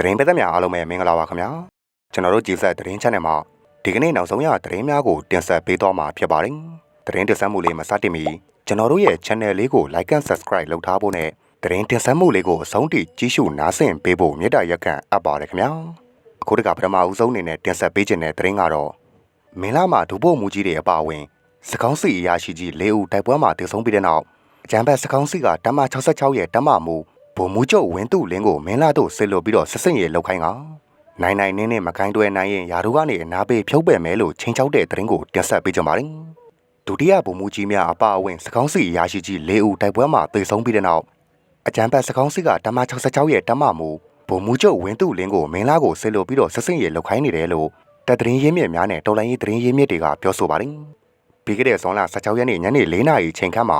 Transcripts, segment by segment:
သတင်းပတ်သက်များအားလုံးပဲမင်္ဂလာပါခင်ဗျာကျွန်တော်တို့ကြည်ဆက်သတင်း channel မှာဒီကနေ့နောက်ဆုံးရသတင်းများကိုတင်ဆက်ပေးသွားမှာဖြစ်ပါတယ်သတင်းတင်ဆက်မှုလေးမစတင်မီကျွန်တော်တို့ရဲ့ channel လေးကို like and subscribe လုပ်ထားဖို့နဲ့သတင်းတင်ဆက်မှုလေးကိုအဆုံးထိကြည့်ရှုနားဆင်ပေးဖို့မေတ္တာရက်ခံအပ်ပါတယ်ခင်ဗျာအခုတကပထမဦးဆုံးအနေနဲ့တင်ဆက်ပေးခြင်းတဲ့သတင်းကတော့မင်းလာမှာဒုပို့မူကြီးတွေအပါအဝင်စကောင်းစီအရာရှိကြီး၄ဦးတိုက်ပွဲမှာတည်ဆုံးပြီးတဲ့နောက်အကြံဘက်စကောင်းစီကတမ66ရဲ့တမမူ ဗိုလ်မှူးချုပ်ဝင်းသူလင်းကိုမင်းလာတို့ဆစ်လို့ပြီးတော့ဆစ်စင်ရလောက်ခိုင်းကနိုင်နိုင်နင်းနဲ့မခိုင်းတွဲနိုင်ရင်ယာတို့ကနေအနာပေးဖြုတ်ပယ်မယ်လို့ချိန်ချောက်တဲ့သတင်းကိုတင်ဆက်ပေးကြပါမယ်။ဒုတိယဗိုလ်မှူးကြီးများအပါအဝင်စကောင်းစီအရာရှိကြီး၄ဦးတိုက်ပွဲမှာသေဆုံးပြီးတဲ့နောက်အကြံပတ်စကောင်းစီကတမ66ရဲ့တမမူဗိုလ်မှူးချုပ်ဝင်းသူလင်းကိုမင်းလာကိုဆစ်လို့ပြီးတော့ဆစ်စင်ရလောက်ခိုင်းနေတယ်လို့တပ်သတင်းရင်းမြစ်များနဲ့တော်လိုင်းရေးသတင်းရင်းမြစ်တွေကပြောဆိုပါတယ်။ပြီးခဲ့တဲ့ဇွန်လ16ရက်နေ့ညနေ4နာရီချိန်ခန့်မှာ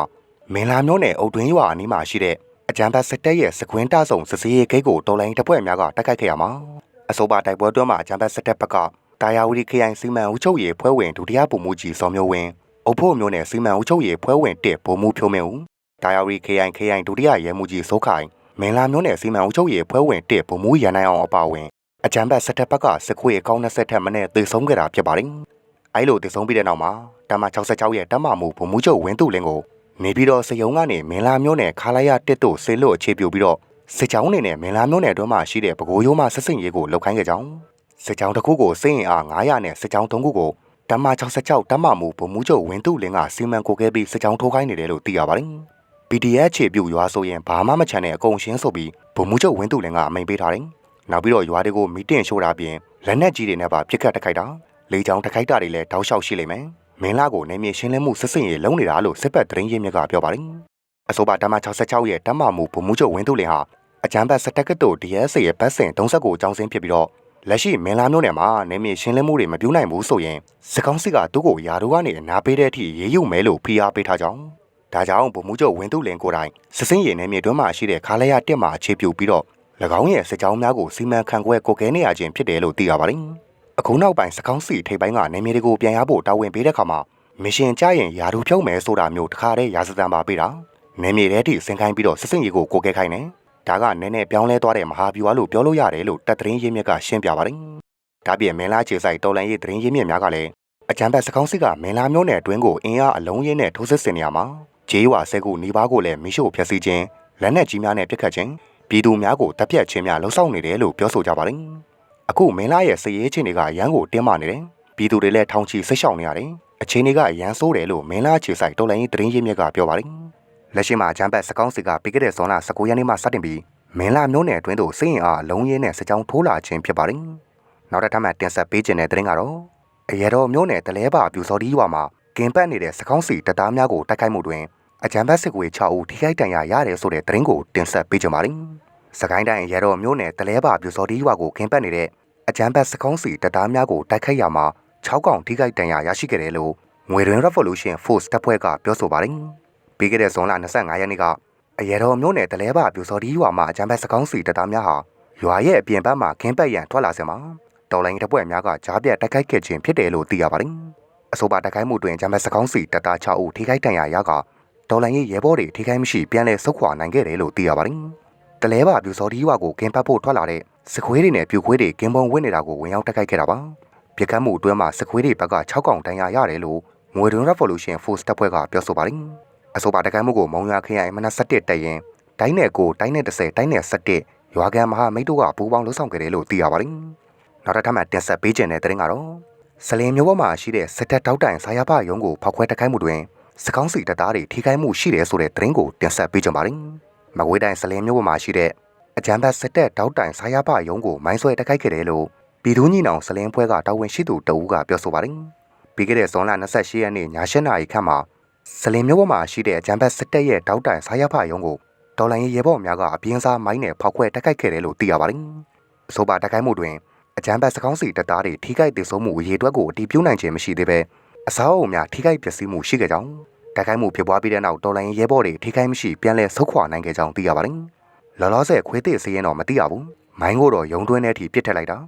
မင်းလာမျိုးနယ်အုတ်တွင်းရွာအနီးမှာရှိတဲ့ အကြံဖတ်စစ်တပ်ရဲ့စကွင်းတဆုံစစီးရေးဂိတ်ကိုတော်လိုင်းတပ်ဖွဲ့များကတိုက်ခိုက်ခဲ့ရမှာအဆိုပါတိုက်ပွဲတွင်းမှာအကြံဖတ်စစ်တပ်ဘက်ကတာယာဝတီခရိုင်စီမံဦးချုပ်ရေးဖွဲ့ဝင်ဒုတိယဗိုလ်မှူးကြီးစောမျိုးဝင်းအုပ်ဖို့မျိုးနဲ့စီမံဦးချုပ်ရေးဖွဲ့ဝင်တစ်ဗိုလ်မှူးဖြိုးမင်းဦးတာယာဝတီခရိုင်ခရိုင်ဒုတိယရဲမှူးကြီးစိုးခိုင်မင်းလာမျိုးနဲ့စီမံဦးချုပ်ရေးဖွဲ့ဝင်တစ်ဗိုလ်မှူးရန်နိုင်အောင်အပါအဝင်အကြံဖတ်စစ်တပ်ဘက်ကစခွေအကောင်း20ထက်မနည်းသေဆုံးခဲ့တာဖြစ်ပါတယ်အဲလိုသေဆုံးပြီးတဲ့နောက်မှာတမ66ရဲ့တမမှုဗိုလ်မှူးချုပ်ဝင်းသူလင်းကို နေပြီးတော့စယုံကနေမင်းလာမျိုးနယ်ခါလိုက်ရတစ်တို့ဆေလွတ်အခြေပြူပြီးတော့စစ်ကြောင်းနေနဲ့မင်းလာမျိုးနယ်တွင်းမှာရှိတဲ့ပကိုးရိုးမှဆက်စင်ရေးကိုလောက်ခိုင်းခဲ့ကြောင်းစစ်ကြောင်းတစ်ခုကိုစိတ်ရင်အား900နဲ့စစ်ကြောင်း3ခုကိုတမ66တမမှုဗိုလ်မှူးချုပ်ဝင်းသူလင်းကစီမံကိုခဲ့ပြီးစစ်ကြောင်းထိုးခိုင်းနေတယ်လို့သိရပါတယ် PDF ခြေပြူရွာဆိုရင်ဘာမှမချန်တဲ့အကုန်ရှင်းဆိုပြီးဗိုလ်မှူးချုပ်ဝင်းသူလင်းကအမိန်ပေးထားတယ်နောက်ပြီးတော့ရွာတွေကိုမီတင်ရှို့တာပြင်လက်နက်ကြီးတွေနဲ့ပါပြစ်ခတ်တိုက်ခိုက်တာလေကြောင်းတိုက်ခိုက်တာတွေလည်းတောက်လျှောက်ရှိလိမ့်မယ် မင်းလာကိုနေမြေရှင်းလင်းမှုစစ်စင်ရေးလုံးနေတာလို့စစ်ပတ်သတင်းရင်းမြစ်ကပြောပါတယ်။အဆိုပါတမ66ရဲ့တမမှုဗိုလ်မှူးချုပ်ဝင်းသူလင်ဟာအကြမ်းဖက်စတက်ကတ်တို့ DSA ရဲ့ဘတ်စင်39အကြောင်းစင်းဖြစ်ပြီးတော့လက်ရှိမင်းလာမျိုးနယ်မှာနေမြေရှင်းလင်းမှုတွေမပြုနိုင်ဘူးဆိုရင်စစ်ကောင်းစစ်ကသူ့ကိုယာတို့ကနေအနာပေးတဲ့အထိရေးယူမယ်လို့ဖိအားပေးထားကြောင်းဒါကြောင့်ဗိုလ်မှူးချုပ်ဝင်းသူလင်ကိုယ်တိုင်စစ်စင်းရည်နေမြေတွင်းမှာရှိတဲ့ခါလရတက်မှာအခြေပြုပြီးတော့၎င်းရဲ့စစ်ကြောင်းများကိုစီမံခန့်ခွဲကိုကဲနေရခြင်းဖြစ်တယ်လို့သိရပါတယ်။ အခုနောက်ပိုင်းစကောင်းစီထိပ်ပိုင်းကနေမြေတွေကိုပြန်ရဖို့တာဝန်ပေးတဲ့ခါမှာမရှင်ကြရင်ယာတို့ဖြုတ်မယ်ဆိုတာမျိုးတခါတည်းရာဇသံပါပေးတာနေမြေထဲထိဆင်ခိုင်းပြီးတော့စစ်စင်ကြီးကိုကိုကဲခိုင်းတယ်ဒါကနည်းနည်းပြောင်းလဲသွားတဲ့မဟာဗျူဟာလို့ပြောလို့ရတယ်လို့တပ်သတင်းရင်းမြစ်ကရှင်းပြပါတယ်ဒါပြင်မင်းလာခြေဆိုင်တော်လန်ရေးသတင်းရင်းမြစ်များကလည်းအကြံဖက်စကောင်းစစ်ကမင်းလာမျိုးနယ်အတွင်းကိုအင်အားအလုံးရင်းနဲ့ထိုးစစ်ဆင်နေရမှာဂျေးဝါဆဲကူနီးပါးကိုလည်းမိရှို့ဖျက်ဆီးခြင်းလက်နက်ကြီးများနဲ့ပစ်ခတ်ခြင်းပြည်သူများကိုတပ်ဖြတ်ခြင်းများလှုံ့ဆော်နေတယ်လို့ပြောဆိုကြပါတယ် အခုမင်းလာရဲ့စည်ရေးချင်းတွေကရန်ကိုတင်းမာနေတယ်ပြည်သူတွေလည်းထောင်ချီဆိတ်ရှောင်နေရတယ်အခြေအနေကရန်ဆိုးတယ်လို့မင်းလာခြေဆိုင်တော်လိုင်းရေးသတင်းရင်းမြစ်ကပြောပါတယ်လက်ရှိမှာဂျမ်ဘတ်စကောင်းစီကပြီးခဲ့တဲ့ဇွန်လ19ရက်နေ့မှစတင်ပြီးမင်းလာမျိုးနယ်အတွင်းသို့စိတ်ရင်အားအလုံးရင်းနဲ့စကြောင်းထိုးလာခြင်းဖြစ်ပါတယ်နောက်တစ်ထပ်မှတင်ဆက်ပေးခြင်းတဲ့သတင်းကတော့အရတော်မျိုးနယ်တလဲပါပြူစော်ဒီရွာမှာကင်ပတ်နေတဲ့စကောင်းစီတပ်သားများကိုတိုက်ခိုက်မှုတွင်အကြံဘတ်စစ်ကွေ6ဦးထိခိုက်ဒဏ်ရာရတယ်ဆိုတဲ့သတင်းကိုတင်ဆက်ပေးကြပါမယ်။ စကိုင်းတိုင်းရတော်မျိုးနယ်တလဲပါပြူစော်ဒီရွာကိုခင်းပတ်နေတဲ့အကြမ်းဖက်စကောင်းစီတပ်သားများကိုတိုက်ခိုက်ရမှာ6កောင်ထိခိုက်ဒဏ်ရာရရှိခဲ့တယ်လို့ငွေရင်း Revolution Force တပ်ဖွဲ့ကပြောဆိုပါတယ်။ပြီးခဲ့တဲ့ဇွန်လ25ရက်နေ့ကအရတော်မျိုးနယ်တလဲပါပြူစော်ဒီရွာမှာအကြမ်းဖက်စကောင်းစီတပ်သားများဟာရွာရဲ့အပြင်ဘက်မှာခင်းပတ်ရန်ထွက်လာစမှာတော်လိုင်းတပ်ဖွဲ့များကကြားပြတ်တိုက်ခိုက်ခဲ့ခြင်းဖြစ်တယ်လို့သိရပါတယ်။အဆိုပါတိုက်ခိုက်မှုတွင်အကြမ်းဖက်စကောင်းစီတပ်သား6ဦးထိခိုက်ဒဏ်ရာရကတော်လိုင်းရဲ့ရဲဘော်တွေထိခိုက်မရှိပြန်လည်ဆုတ်ခွာနိုင်ခဲ့တယ်လို့သိရပါတယ်။ တလဲပါပြူစော်ဒီရွာကိုကင်းပတ်ဖို့ထွက်လာတဲ့စခွေးတွေနဲ့ပြူခွေးတွေကင်းပုံဝင်နေတာကိုဝင်ရောက်တိုက်ခိုက်ခဲ့တာပါပြကတ်မှုအတွင်းမှာစခွေးတွေဘက်က6កောင်တန်းရရတယ်လို့ငွေတွင် Revolution Force တပ်ဖွဲ့ကပြောဆိုပါတယ်အဆိုပါတိုက်ခိုက်မှုကိုမုံရွာခရိုင်မနက်7တက်ရင်တိုင်းနယ်ကိုတိုင်းနယ်30တိုင်းနယ်7ရွာကန်မဟာမိတ်တို့ကပူးပေါင်းလှုပ်ဆောင်ခဲ့တယ်လို့သိရပါတယ်နောက်တစ်ထပ်မှတင်ဆက်ပေးခြင်းတဲ့တဲ့ကတော့စလင်မျိုးပေါ်မှာရှိတဲ့စစ်တပ်တောက်တိုင်ဆာယာဖရုံးကိုဖောက်ခွဲတိုက်ခိုက်မှုတွင်စကောင်းစီတပ်သားတွေထိခိုက်မှုရှိတယ်ဆိုတဲ့သတင်းကိုတင်ဆက်ပေးကြပါမယ် မကွေးတိုင်းစလင်မျိုးပေါ်မှာရှိတဲ့အကြံဖတ်စစ်တပ်တောက်တိုင်ဆာယာပရုံးကိုမိုင်းဆွဲတိုက်ခိုက်ခဲ့တယ်လို့ပြည်သူညီနောင်စလင်းဖွဲကတာဝန်ရှိသူတအူးကပြောဆိုပါတယ်။ပြီးခဲ့တဲ့ဇွန်လ28ရက်နေ့ည7:00နာရီခန့်မှာစလင်းမြို့ပေါ်မှာရှိတဲ့အကြံဖတ်စစ်တပ်ရဲ့တောက်တိုင်ဆာယာပရုံးကိုဒေါ်လာရေးရဲဘော်များကအပြင်းစားမိုင်းနဲ့ဖောက်ခွဲတိုက်ခိုက်ခဲ့တယ်လို့သိရပါတယ်။အဆိုပါတိုက်ခိုက်မှုတွင်အကြံဖတ်စကောင်းစီတပ်သားတွေထိခိုက်ဒေဆုံးမှုအရေးအတွက်ကိုအတည်ပြုနိုင်ခြင်းမရှိသေးပဲအစားအုံများထိခိုက်ပျက်စီးမှုရှိခဲ့ကြောင်း တိုက်ခိုက်မှုဖြစ်ပွားပြီးတဲ့နောက်တော်လိုင်းရဲဘော်တွေထိခိုက်မရှိပြန်လည်ဆုတ်ခွာနိုင်ခဲ့ကြောင်းသိရပါတယ်။လောလောဆယ်ခွေးသေးစရင်တော့မသိရဘူးမိုင်းကိုတော့ယုံတွင်းထဲထိပစ်ထက်လိုက်တာ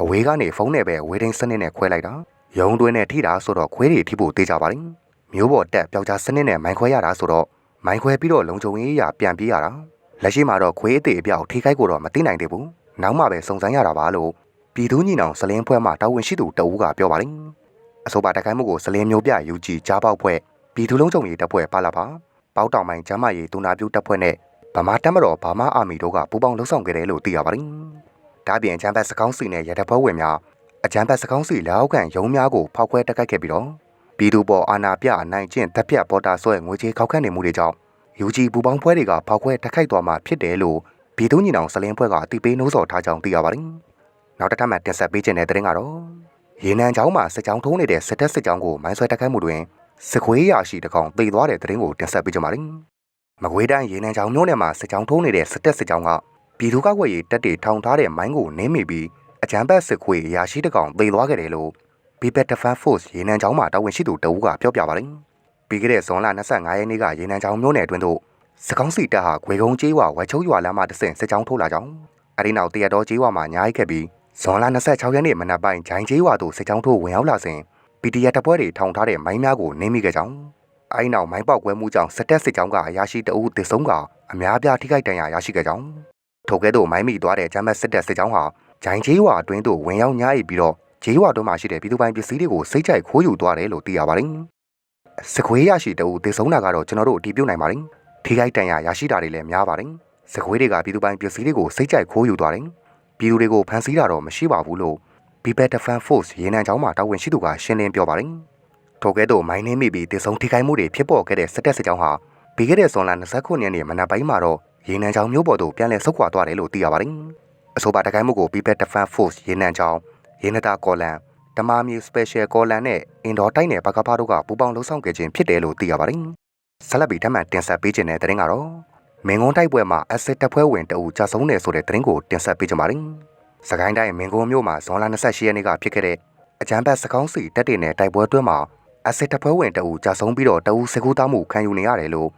အဝေးကနေဖုန်းနဲ့ပဲဝေးတိုင်းစနစ်နဲ့ခွဲလိုက်တာယုံတွင်းနဲ့ထိတာဆိုတော့ခွေးတွေထိဖို့သေးကြပါလိမ့်မျိုးပေါ်တက်ပျောက်ကြားစနစ်နဲ့မိုင်းခွဲရတာဆိုတော့မိုင်းခွဲပြီးတော့လုံခြုံရေးရပြန်ပြေးရတာလက်ရှိမှာတော့ခွေးအသေးအပြောက်ထိခိုက်ကိုတော့မသိနိုင်သေးဘူးနောက်မှပဲစုံစမ်းရတာပါလို့ပြည်သူညီနောင်စလင်းဖွဲ့မှတာဝန်ရှိသူတဦးကပြောပါတယ်အဆိုပါတိုက်ခိုက်မှုကိုစလင်းမျိုးပြယူကြည်ကြားပေါက်ဖွဲ့ ပြည်သူလုံးချုပ်ရေးတပ်ဖွဲ့ပါလာပါပေါတောင်ပိုင်းကျမ်းမာရေးဒုနာပြုတပ်ဖွဲ့နဲ့ဗမာတပ်မတော်ဗမာအာမီတို့ကပူးပေါင်းလှုပ်ဆောင်ခဲ့တယ်လို့သိရပါတယ်ဒါ့အပြင်အချမ်းဘတ်စကောင်းစီနဲ့ရတဖွဲ့ဝင်များအချမ်းဘတ်စကောင်းစီလက်အောက်ခံရုံးများကိုဖောက်ခွဲတက်ခိုက်ခဲ့ပြီးတော့ပြည်သူပေါ်အာဏာပြအနိုင်ကျင့်တပ်ပြတ်ပေါ်တာဆွဲငွေကြေးခောက်ခန့်နေမှုတွေကြောင့်ယူဂျီပူပေါင်းဖွဲတွေကဖောက်ခွဲတက်ခိုက်သွားမှဖြစ်တယ်လို့ပြည်သူညီနောင်စလင်းဖွဲကအတိပေးနှိုးဆော်ထားကြောင်းသိရပါတယ်။နောက်တစ်ထပ်မှတင်ဆက်ပေးခြင်းတဲ့တဲ့ရင်ကတော့ရေနံချောင်းမှာစစ်ကြောင်းထိုးနေတဲ့စစ်တပ်စစ်ကြောင်းကိုမိုင်းဆွဲတက်ခိုက်မှုတွင် စစ်ခွေးရရှိတကောင်သေသွားတဲ့တဲ့ရင်ကိုတင်ဆက်ပေးကြပါမယ်။မကွေးတိုင်းရေနံချောင်းမြို့နယ်မှာစစ်ကြောင်းထိုးနေတဲ့စစ်တပ်စစ်ကြောင်းကပြည်သူ့ကောက်ွယ်ရေးတပ်တွေထောင်ထားတဲ့မိုင်းကိုနင်းမိပြီးအကြမ်းဖက်စစ်ခွေးရရှိတကောင်သေသွားခဲ့တယ်လို့ People Defense Force ရေနံချောင်းမှာတာဝန်ရှိသူတဦးကပြောပြပါတယ်။ပြီးခဲ့တဲ့ဇွန်လ25ရက်နေ့ကရေနံချောင်းမြို့နယ်အတွင်းသို့စကောင်းစီတပ်ဟာဂွေကုန်းကျေးရွာဝက်ချုံရွာလမ်းမှာတဆင့်စစ်ကြောင်းထိုးလာကြောင်းအဲဒီနောက်တရတော်ကျေးရွာမှာညားရိုက်ခဲ့ပြီးဇွန်လ26ရက်နေ့မနက်ပိုင်းဂျိုင်းကျေးရွာသို့စစ်ကြောင်းထိုးဝင်ရောက်လာစဉ် PDF တပ်ဖွဲ့တွေထောင်ထားတဲ့မိုင်းများကိုနင်းမိခဲ့ကြောင်းအဲဒီနောက်မိုင်းပေါက်ကွဲမှုကြောင့်စစ်တပ်စစ်ကြောင်းကအရာရှိတအုပ်တည်ဆုံးကအများပြားထိခိုက်ဒဏ်ရာရရှိခဲ့ကြောင်းထိုကဲ့သို့မိုင်းမိသွားတဲ့ဂျမ်းမတ်စစ်တပ်စစ်ကြောင်းဟာဂျိုင်းကျေးရွာအတွင်းသို့ဝင်ရောက်ညားရိုက်ပြီးတော့ကျေးရွာတို့မှာရှိတဲ့ပြည်သူပိုင်ပစ္စည်းတွေကိုစိတ်ကြိုက်ခိုးယူသွားတယ်လို့သိရပါတယ်စခွေးရရှိတအုပ်တည်ဆုံးတာကတော့ကျွန်တော်တို့အတည်ပြုနိုင်ပါတယ်ထိခိုက်ဒဏ်ရာရရှိတာတွေလည်းများပါတယ်။စကွေးတွေကပြည်သူပိုင်ပစ္စည်းတွေကိုစိတ်ကြိုက်ခိုးယူသွားတယ်။ပြည်သူတွေကိုဖမ်းဆီးတာတော့မရှိပါဘူးလို့ People Defense Force ရေနံချောင်းမှာတာဝန်ရှိသူကရှင်းလင်းပြောပါတယ်။ထိုကဲ့သို့မိုင်းနှင်းမိပြီးတည်ဆုံထိခိုက်မှုတွေဖြစ်ပေါ်ခဲ့တဲ့စစ်တပ်စစ်ကြောင်းဟာပြီးခဲ့တဲ့ဇွန်လ29ရက်နေ့မနက်ပိုင်းမှာတော့ရေနံချောင်းမြို့ပေါ်သို့ပြန်လည်ဆုတ်ခွာသွားတယ်လို့သိရပါတယ်။အဆိုပါတကိုင်းမှုကို People Defense Force ရေနံချောင်းရေနတာကော်လန်တမာမီ Special ကော်လန်နဲ့အင်ဒေါ်တိုက်နယ်ဘကဖားတို့ကပူးပေါင်းလှုပ်ဆောင်ခဲ့ခြင်းဖြစ်တယ်လို့သိရပါတယ်။ဆက်လက်ပြီးထပ်မံတင်ဆက်ပေးခြင်းတဲ့တဲ့ရင်ကတော့မင်းကုန်းတိုက်ပွဲမှာအက်စစ်တပ်ဖွဲ့ဝင်တအူကြာဆုံးတယ်ဆိုတဲ့တဲ့ရင်ကိုတင်ဆက်ပေးကြပါမယ်။ စကိုင်းတိုင်းမင်းကုန်းမြို့မှာဇွန်လ28ရက်နေ့ကဖြစ်ခဲ့တဲ့အကြမ်းဖက်စကောင်းစီတပ်တွေနဲ့တိုက်ပွဲအတွင်းမှာအက်စစ်တပ်ဖွဲ့ဝင်တအူကြာဆုံးပြီးတော့တအူစကူသားမှုခံယူနေရတယ်လို့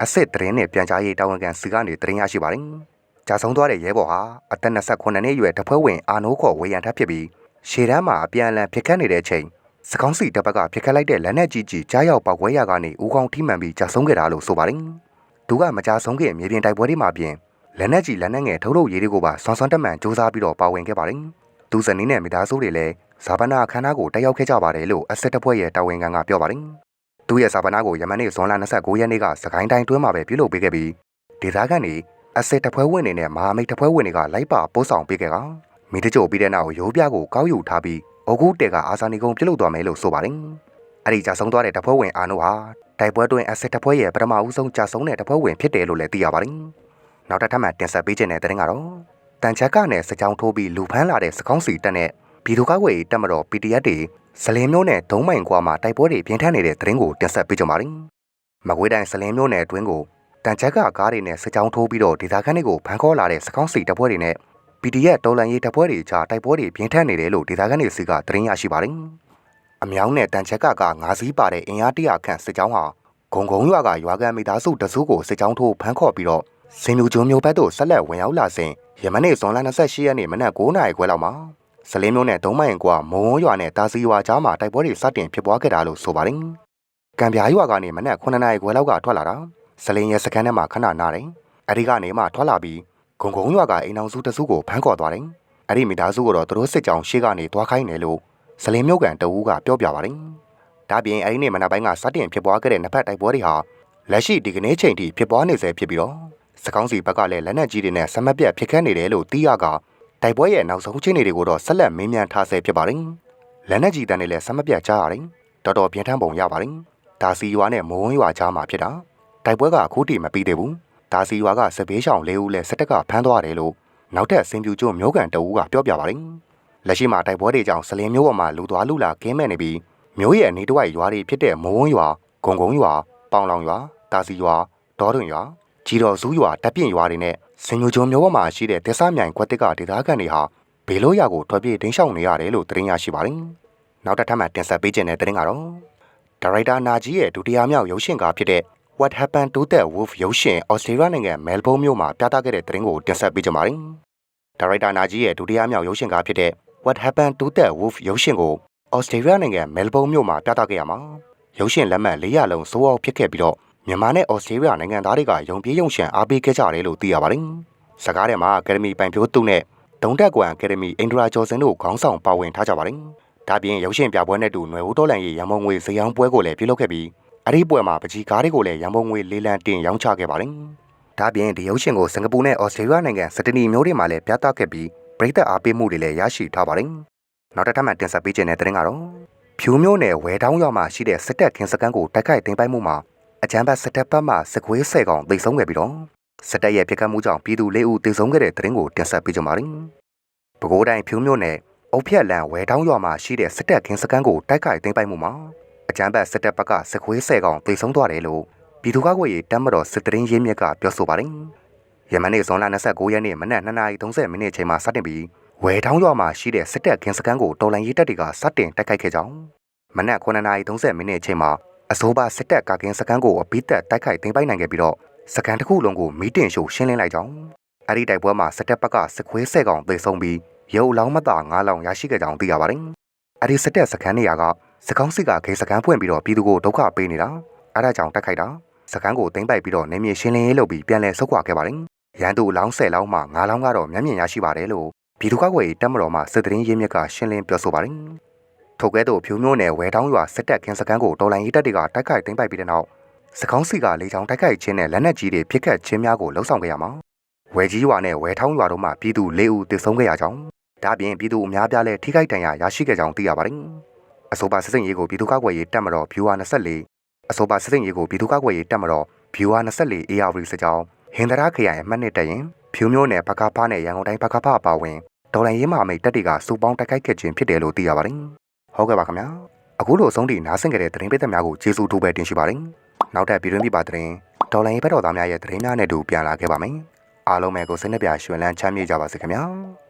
အက်စစ်တရင်နဲ့ပြန်ကြားရေးတာဝန်ခံစီကနေတရင်ရရှိပါတယ်။ကြာဆုံးသွားတဲ့ရဲဘော်ဟာအသက်28နှစ်အရွယ်တပ်ဖွဲ့ဝင်အာနိုးခေါ်ဝေယံထပ်ဖြစ်ပြီးရှေ့တန်းမှာအပြန်အလှန်ဖြစ်ခတ်နေတဲ့အချိန်စကောင်းစီတပ်ဘက်ကဖြစ်ခတ်လိုက်တဲ့လက်နက်ကြီးကြီးကြားရောက်ပောက်ကွဲရကနေဦးကောင်းထိမှန်ပြီးကြာဆုံးခဲ့တာလို့ဆိုပါတယ်။သူကမကြာဆုံးခင်မြေပြင်တိုက်ပွဲတွေမှာပြင် လက်နက်ကြီးလက်နက်ငယ်ထုတ်လုပ်ရေးတွေကိုပါဆွမ်းဆွမ်းတက်မှန်စူးစမ်းပြီးတော့ပါဝင်ခဲ့ပါတယ်။သူဇနီးနဲ့မိသားစုတွေလည်းဇာပနာအခမ်းအနားကိုတက်ရောက်ခဲ့ကြပါတယ်လို့အဆက်တပ်ဖွဲ့ရဲ့တာဝန်ခံကပြောပါတယ်။သူရဲ့ဇာပနာကိုယမန်နေ့ဇွန်လ29ရက်နေ့ကစကိုင်းတိုင်းတွင်းမှာပဲပြုလုပ်ပေးခဲ့ပြီးဒေသခံတွေအဆက်တပ်ဖွဲ့ဝင်တွေနဲ့မဟာမိတ်တပ်ဖွဲ့ဝင်တွေကလိုက်ပါပို့ဆောင်ပေးခဲ့ကမိတချို့ပြီးတဲ့နောက်ရိုးပြကိုကောက်ယူထားပြီးဩဂုတဲကအာဇာနီကုံပြုတ်လုသွားမယ်လို့ဆိုပါတယ်။အဲ့ဒီကြာဆုံးသွားတဲ့တပွဲဝင်အာနိုဟာတိုက်ပွဲတွင်အစစ်တပွဲရဲ့ပထမဦးဆုံးကြာဆုံးတဲ့တပွဲဝင်ဖြစ်တယ်လို့လည်းသိရပါတယ်။ နောက်တစ်ထပ်မှတင်ဆက်ပေးခြင်းတဲ့တဲ့ကတော့တန်ချက်ကနဲ့စကြောင်းထိုးပြီးလူဖမ်းလာတဲ့စကောင်းစီတက်နဲ့ပြည်သူ့ကားဝေးတက်မတော် PDF တွေစလင်းမျိုးနဲ့ဒုံးမိုင်ကွာမှာတိုက်ပွဲတွေပြင်းထန်နေတဲ့တဲ့ကိုတင်ဆက်ပေးကြပါမယ်။မကွေးတိုင်းစလင်းမျိုးနယ်အတွင်းကိုတန်ချက်ကကားတွေနဲ့စကြောင်းထိုးပြီးတော့ဒေသခံတွေကိုဖမ်းခေါ်လာတဲ့စကောင်းစီတပ်ဖွဲ့တွေနဲ့ PDF တော်လန်ရေးတပ်ဖွဲ့တွေကြားတိုက်ပွဲတွေပြင်းထန်နေတယ်လို့ဒေသခံတွေစီကသတင်းရရှိပါတယ်။အမြောင်းနဲ့တန်ချက်ကကငါးစီးပါတဲ့အင်အားတရာခန့်စစ်ကြောင်းဟာဂုံဂုံရွာကရွာကန်မိသားစုတစုကိုစစ်ကြောင်းထိုးဖမ်းခေါ်ပြီးတော့ စင်မြူကျွန်းမျိုးဘက်သို့ဆက်လက်ဝင်ရောက်လာစဉ်ယမနေ့ဇွန်လ28ရက်နေ့မနက်9:00နာရီခွဲလောက်မှာစလင်းမျိုးနဲ့ဒုံးမိုင်ကွာမုံဝရွာနဲ့တာစီရွာကြားမှာတိုက်ပွဲတွေစတင်ဖြစ်ပွားခဲ့တာလို့ဆိုပါတယ်။ကံပြားရွာကနေမနက်9:00နာရီခွဲလောက်ကထွက်လာတာစလင်းရဲ့စကန်ထဲမှာခဏနာတယ်။အဲဒီကနေမှထွက်လာပြီးဂုံဂုံရွာကအိမ်အောင်စုတစုကိုဖမ်းခေါ်သွားတယ်။အဲ့ဒီမိသားစုကတော့သူတို့စစ်ကြောင်ရှေ့ကနေသွားခိုင်းတယ်လို့ဇလင်းမြုပ်ကန်တအူးကပြောပြပါတယ်။ဒါပြင်အဲ့ဒီနေ့မနက်ပိုင်းကစတင်ဖြစ်ပွားခဲ့တဲ့နှစ်ဖက်တိုက်ပွဲတွေဟာလက်ရှိဒီကနေ့ချိန်ထိဖြစ်ပွားနေဆဲဖြစ်ပြီးတော့ စကောင်းစီဘက်ကလည်းလက်နက်ကြီးတွေနဲ့ဆမက်ပြတ်ဖြစ်ခတ်နေတယ်လို့သိရကတိုက်ပွဲရဲ့နောက်ဆုံးချင်းတွေကိုတော့ဆက်လက်မင်းမြန်ထားဆဲဖြစ်ပါတယ်။လက်နက်ကြီးတန်းတွေလည်းဆမက်ပြတ်ကြားရတယ်။တော်တော်ပြင်းထန်ပုံရပါတယ်။ဒါစီရွာနဲ့မိုးဝင်းရွာကြားမှာဖြစ်တာတိုက်ပွဲကအခုတည်မပြီးသေးဘူး။ဒါစီရွာကစပေးရှောင်လေးဦးလဲစစ်တပ်ကဖမ်းသွားတယ်လို့နောက်ထပ်စင်ပြူကျွန်းမျိုးကန်တအူးကပြောပြပါတယ်။လက်ရှိမှာတိုက်ပွဲတွေကြောင့်စလင်းမျိုးပေါ်မှာလူသွားလူလာကင်းမဲ့နေပြီးမျိုးရဲ့အနေတဝိုက်ရွာတွေဖြစ်တဲ့မိုးဝန်းရွာ၊ဂုံဂုံရွာ၊ပေါင်လောင်ရွာ၊တာစီရွာ၊ဒေါတွင်ရွာ၊ ကြီးတော်စုရွာတပ်ပြင့်ရွာတွေနဲ့စင်ညိုကျွန်းမျိုးပေါ်မှာရှိတဲ့တက်ဆမြိုင်ခွက်တစ်ကဒေသခံတွေဟာဘေလို့ရကိုထွက်ပြေးတင်းရှောင်နေရတယ်လို့သတင်းရရှိပါတယ်။နောက်တစ်ထပ်မှတင်ဆက်ပေးခြင်းတဲ့သတင်းကတော့ဒါရိုက်တာနာကြီးရဲ့ဒုတိယမြောက်ရုပ်ရှင်ကားဖြစ်တဲ့ What Happened to the Wolf ရုပ်ရှင်ဩစတြေးလျနိုင်ငံမဲလ်ဘုန်းမြို့မှာပြသခဲ့တဲ့သတင်းကိုတင်ဆက်ပေးကြပါမယ်။ဒါရိုက်တာနာကြီးရဲ့ဒုတိယမြောက်ရုပ်ရှင်ကားဖြစ်တဲ့ What Happened to the Wolf ရုပ်ရှင်ကိုဩစတြေးလျနိုင်ငံမဲလ်ဘုန်းမြို့မှာပြသခဲ့ရမှာရုပ်ရှင်လက်မှတ်400လုံးစိုးအောင်ဖြစ်ခဲ့ပြီးတော့ မြန်မာနဲ့ဩစတြေးလျနိုင်ငံသားတွေကယုံပြေးယုံရှံအားပေးခဲ့ကြတယ်လို့သိရပါတယ်။စကားထဲမှာအကယ်ဒမီပိုင်ဖြိုးသူနဲ့တုံတက်ကွမ်အကယ်ဒမီအင်ဒရာကျော်စင်တို့ခေါင်းဆောင်ပါဝင်ထားကြပါတယ်။ဒါပြင်ရုပ်ရှင်ပြပွဲနဲ့တူຫນွေဦးတော်လန်ရေးရန်ပုံငွေဇယောင်းပွဲကိုလည်းပြုလုပ်ခဲ့ပြီးအဲ့ဒီပွဲမှာပကြီးကားတွေကိုလည်းရန်ပုံငွေလေးလံတင်ရောင်းချခဲ့ပါတယ်။ဒါပြင်ဒီရုပ်ရှင်ကိုစင်ကာပူနဲ့ဩစတြေးလျနိုင်ငံစတနီမျိုးတွေမှာလည်းပြသခဲ့ပြီးပြည်သက်အားပေးမှုတွေလည်းရရှိထားပါတယ်။နောက်တစ်ထပ်မှတင်ဆက်ပေးခြင်းတဲ့တဲ့ရင်ကတော့ဖြူမျိုးနယ်ဝဲတောင်းရွာမှာရှိတဲ့စစ်တပ်ခင်းစခန်းကိုတိုက်ခိုက်သိမ်းပိုက်မှုမှာ အကြမ်းဖက်စစ်တပ်ဘက်မှစကွေးဆဲကောင်သိမ်းဆုံးခဲ့ပြီးတော့စစ်တပ်ရဲ့ပြစ်ခတ်မှုကြောင့်ပြည်သူ၄ဦးသေဆုံးခဲ့တဲ့တဲ့ရင်ကိုတင်ဆက်ပေးကြပါမယ်။ပဲခူးတိုင်းဖြူမျိုးနယ်အုတ်ဖြက်လန်ဝဲတောင်းရွာမှာရှိတဲ့စစ်တပ်ခင်းစခန်းကိုတိုက်ခိုက်သိမ်းပိုက်မှုမှာအကြမ်းဖက်စစ်တပ်ဘက်ကစကွေးဆဲကောင်သိမ်းဆုံးသွားတယ်လို့ပြည်သူ့ကာကွယ်ရေးတပ်မတော်စစ်တရင်ရင်းမြစ်ကပြောဆိုပါတယ်။ယမန်နေ့ဇွန်လ29ရက်နေ့မနက်2:30မိနစ်ချိန်မှာစတင်ပြီးဝဲထောင်းရွာမှာရှိတဲ့စစ်တပ်ခင်းစခန်းကိုတော်လန်ရေးတပ်တွေကစတင်တိုက်ခိုက်ခဲ့ကြောင်းမနက်9:30မိနစ်ချိန်မှာ အစိုးရစစ်တပ်ကာကင်းစခန်းကိုအပိသက်တိုက်ခိုက်သိမ်းပိုက်နိုင်ခဲ့ပြီးတော့စခန်းတစ်ခုလုံးကိုမီးတင်ရှို့ရှင်းလင်းလိုက်ကြောင်းအဲ့ဒီတိုက်ပွဲမှာစစ်တပ်ဘက်ကစခွေးဆဲကောင်သေဆုံးပြီးရုပ်လောင်းမသာ9လောင်းရရှိခဲ့ကြောင်းသိရပါတယ်အဲ့ဒီစစ်တပ်စခန်းနေရာကစကောင်းစစ်ကခေစခန်းဖွင့်ပြီးတော့ပြည်သူကိုဒုက္ခပေးနေတာအဲ့ဒါကြောင့်တိုက်ခိုက်တာစခန်းကိုသိမ်းပိုက်ပြီးတော့နေမြေရှင်းလင်းရေးလုပ်ပြီးပြန်လည်ဆုတ်ခွာခဲ့ပါတယ်ရန်သူလောင်း10လောင်းမှ9လောင်းကတော့မျက်မြင်ရရှိပါတယ်လို့ပြည်သူ့ကာကွယ်ရေးတပ်မတော်မှစစ်တရင်ရင်းမြစ်ကရှင်းလင်းပြောဆိုပါတယ်။ ထို့ကဲ့သို့ဖြူမျိုးနယ်ဝဲတောင်းရွာစစ်တပ်ခင်းစခန်းကိုတော်လိုင်းရေးတပ်တွေကတိုက်ခိုက်သိမ်းပိုက်ပြီးတဲ့နောက်စကောင်းစီကလေချောင်းတိုက်ခိုက်ခြင်းနဲ့လက်နက်ကြီးတွေပစ်ခတ်ခြင်းများကိုလှုံ့ဆော်ခဲ့ရမှာဝဲကြီးရွာနဲ့ဝဲထောင်းရွာတို့မှပြည်သူ၄ဦးသေဆုံးခဲ့ရကြောင်းဒါပြင်ပြည်သူအများပြားလည်းထိခိုက်ဒဏ်ရာရရှိခဲ့ကြောင်းသိရပါတယ်။အဆိုပါစစ်စင်ရေးကိုပြည်သူ့ကာကွယ်ရေးတပ်မတော် viewer 24အဆိုပါစစ်စင်ရေးကိုပြည်သူ့ကာကွယ်ရေးတပ်မတော် viewer 24 ARV စကြောင်းဟင်္ဒရာခရိုင်အမှတ်နှစ်တရင်ဖြူမျိုးနယ်ဘကဖားနဲ့ရန်ကုန်တိုင်းဘကဖားအပါဝင်ဒေါ်လာရင်းမာမိတ်တက်တွေကစူပေါင်းတိုက်ခိုက်ခဲ့ခြင်းဖြစ်တယ်လို့သိရပါတယ်။ ဟုတ်ကဲ့ပါခင်ဗျာ။အခုလိုအဆုံးထိနားဆင်ကြတဲ့သတင်းပေးသက်များကိုကျေးဇူးတူပဲတင်ရှိပါတယ်။နောက်ထပ်ပြည်တွင်းပြည်ပသတင်းဒေါ်လာရင်းဘက်တော်သားများရဲ့သတင်းများနဲ့တူပြန်လာခဲ့ပါမယ်။အားလုံးပဲကိုစိတ်နှပြရွှင်လန်းချမ်းမြေ့ကြပါစေခင်ဗျာ။